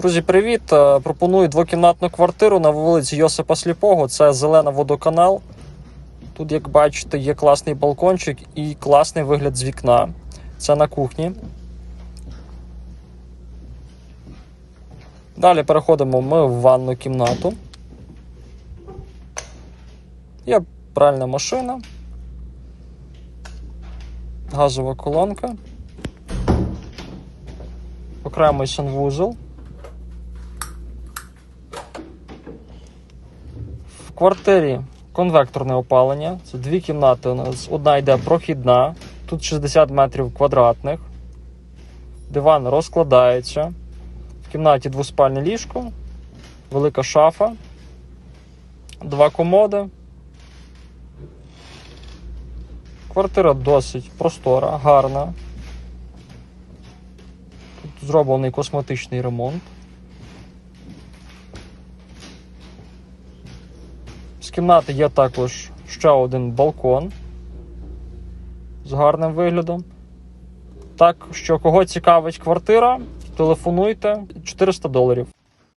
Друзі, привіт! Е, Пропоную двокімнатну квартиру на вулиці Йосипа Сліпого. Це зелена водоканал. Тут, як бачите, є класний балкончик і класний вигляд з вікна. Це на кухні. Далі переходимо ми в ванну кімнату. Є пральна машина, газова колонка, окремий санвузол. Квартирі конвекторне опалення. Це дві кімнати. У нас одна йде прохідна, тут 60 метрів квадратних. Диван розкладається. В кімнаті двоспальне ліжко, велика шафа, два комоди. Квартира досить простора, гарна. Тут зроблений косметичний ремонт. З кімнати є також ще один балкон з гарним виглядом. Так що, кого цікавить квартира, телефонуйте 400 доларів.